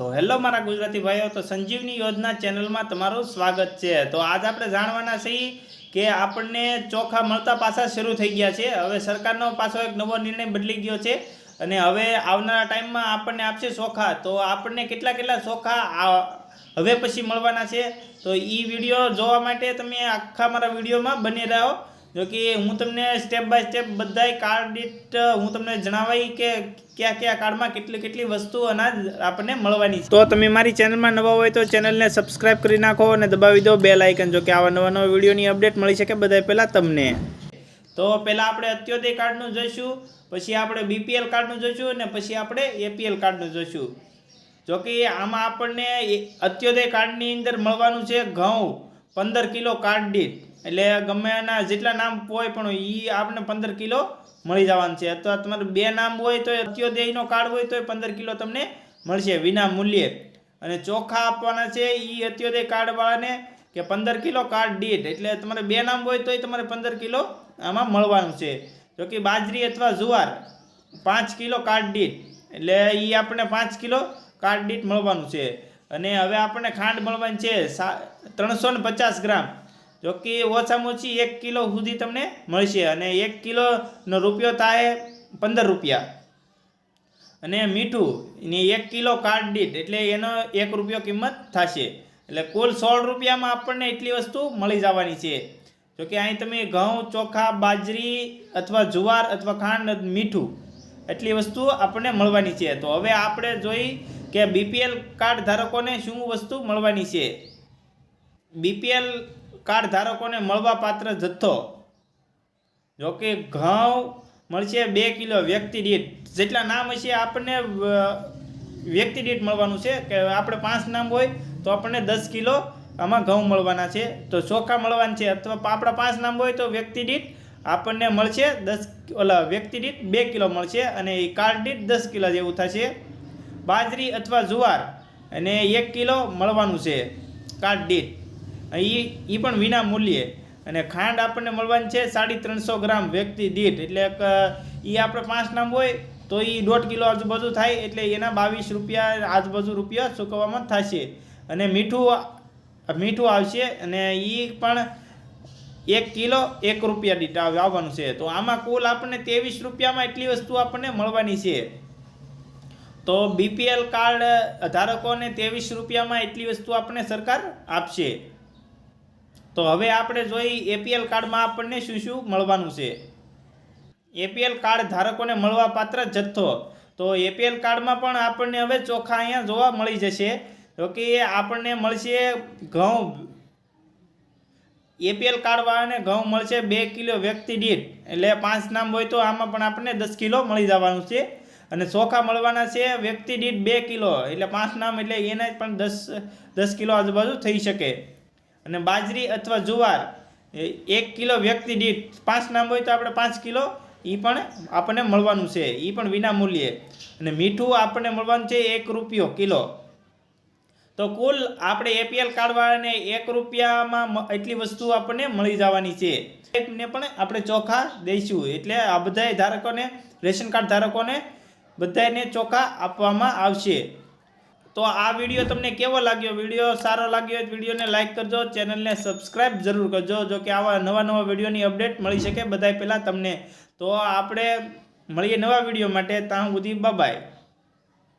તો હેલો મારા ગુજરાતી ભાઈઓ, તો સંજીવની યોજના ચેનલમાં તમારું સ્વાગત છે. તો આજ આપણે જાણવાના છીએ કે આપણને ચોખા મળતા પાછા શરૂ થઈ ગયા છે. હવે સરકારનો પાછો એક નવો નિર્ણય બદલી ગયો છે અને હવે આવનારા ટાઈમમાં આપણને આપશે ચોખા. તો આપણને કેટલા કેટલા ચોખા હવે પછી મળવાના છે. તો એ વીડિયો જોવા માટે તમે આખા મારા વિડીયોમાં બની રહ્યો જો કે હું તમને સ્ટેપ બાય સ્ટેપ બધાય કાર્ડ દીઠ હું તમને જણાવાઈ કે કયા કયા કાર્ડમાં કેટલી કેટલી વસ્તુ અનાજ આપણને મળવાની છે. તો તમે મારી ચેનલમાં નવા હોય તો ચેનલને સબસ્ક્રાઇબ કરી નાખો અને દબાવી દો બે લાઇકન જો કે આવા નવા નવા વિડીયોની અપડેટ મળી શકે બધા પહેલાં તમને. તો પહેલાં આપણે અત્યોદય કાર્ડનું જોઈશું, પછી આપણે બીપીએલ કાર્ડનું જોઈશું અને પછી આપણે એપીએલ કાર્ડનું જોઈશું. જો કે આમાં આપણને અત્યોદય કાર્ડની અંદર મળવાનું છે ઘઉં. પંદર કિલો કાર્ડ દીઠ એટલે ગમે એના જેટલા નામ હોય પણ એ આપણે પંદર કિલો મળી જવાનું છે. અથવા તમારે બે નામ હોય તો અત્યોદયનો કાર્ડ હોય તો પંદર કિલો તમને મળશે વિના મૂલ્યે. અને ચોખા આપવાના છે એ અત્યોદય કાર્ડવાળાને કે પંદર કિલો કાર્ડ દીઠ એટલે તમારે બે નામ હોય તોય તમારે પંદર કિલો આમાં મળવાનું છે. જો કે બાજરી અથવા જુવાર, પાંચ કિલો કાર્ડ દીઠ એટલે એ આપણને પાંચ કિલો કાર્ડ દીઠ મળવાનું છે. અને હવે આપણને ખાંડ મળવાની છે ત્રણસો ને પચાસ ગ્રામ. જો કે ઓછામાં ઓછી એક કિલો સુધી તમને મળશે અને એક કિલોનો રૂપિયો થાય પંદર રૂપિયા. અને મીઠું એની એક કિલો કાર્ડ દીઠ, એટલે એનો એક રૂપિયો કિંમત થશે. એટલે કુલ સોળ રૂપિયામાં આપણને એટલી વસ્તુ મળી જવાની છે. જો કે અહીં તમે ઘઉં, ચોખા, બાજરી અથવા જુવાર અથવા ખાંડ, મીઠું, એટલી વસ્તુ આપણને મળવાની છે. તો હવે આપણે જોઈ કે બીપીએલ કાર્ડ ધારકોને શું વસ્તુ મળવાની છે? બીપીએલ કાર્ડ ધારકોને મળવા પાત્ર જથ્થો જો કે ઘઉં મળશે બે કિલો વ્યક્તિ દીઠ. જેટલા નામ હશે આપણને વ્યક્તિ દીઠ મળવાનું છે. કે આપણે પાંચ નામ હોય તો આપણને દસ કિલો આમાં ઘઉં મળવાના છે. તો ચોખા મળવાના છે અથવા આપણા પાંચ નામ હોય તો વ્યક્તિ દીઠ આપણને મળશે દસ, ઓલા વ્યક્તિ દીઠ બે કિલો મળશે અને એ કાર્ડ દીઠ દસ કિલો જેવું થશે. બાજરી અથવા જુવાર અને એક કિલો મળવાનું છે. કાર્ડ દીઠ એ એ પણ વિના મૂલ્યે. અને ખાંડ આપણને મળવાની છે સાડી ત્રણસો ગ્રામ વ્યક્તિ દીઠ. એટલે એ આપણે પાંચ નામ હોય તો એ દોઢ કિલો આજુબાજુ થાય એટલે એના બાવીસ રૂપિયા આજુબાજુ રૂપિયા ચૂકવવામાં થશે. અને મીઠું મીઠું આવશે અને એ પણ એક કિલો એક રૂપિયા દીઠ આવવાનું છે. તો આમાં કુલ આપણને ત્રેવીસ રૂપિયામાં એટલી વસ્તુ આપણને મળવાની છે. તો બીપીએલ કાર્ડ ધારકોને ત્રેવીસ રૂપિયામાં એટલી વસ્તુ આપણને સરકાર આપશે. તો હવે આપણે જોઈ એપીએલ કાર્ડમાં આપણને શું શું મળવાનું છે. એપીએલ કાર્ડ ધારકોને મળવાપાત્ર જથ્થો. તો એપીએલ કાર્ડમાં પણ આપણને હવે ચોખા અહીંયા જોવા મળી જશે. તો કે આપણને મળશે ઘઉં. એપીએલ કાર્ડવાળાને ઘઉં મળશે બે કિલો વ્યક્તિ દીઠ. એટલે પાંચ નામ હોય તો આમાં પણ આપણને દસ કિલો મળી જવાનું છે. અને ચોખા મળવાના છે, વ્યક્તિ દીઠ બે કિલો. એટલે પાંચ નામ એટલે એને પણ દસ દસ કિલો આજુબાજુ થઈ શકે. અને બાજરી અથવા જુવાર એક કિલો વ્યક્તિ દીઠ પાંચ નામ હોય તો આપણે પાંચ કિલો એ પણ આપણને મળવાનું છે. એ પણ વિના મૂલ્યે. અને મીઠું આપણને મળવાનું છે એક રૂપિયો કિલો. તો કુલ આપણે એપીએલ કાર્ડવાળાને એક રૂપિયામાં એટલી વસ્તુ આપણને મળી જવાની છે. એમને પણ આપણે ચોખા દઈશું. એટલે આ બધાય ધારકોને, રેશન કાર્ડ ધારકોને બધાને ચોખા આપવામાં આવશે. તો આ વીડિયો તમને કેવો લાગ્યો? વીડિયો સારો લાગ્યો હોય વિડીયોને લાઇક કરજો, ચેનલને સબસ્ક્રાઇબ જરૂર કરજો, જો કે આવા નવા નવા વિડીયોની અપડેટ મળી શકે બધાય પહેલાં તમને. તો આપણે મળીએ નવા વીડિયો માટે. ત્યાં સુધી બાય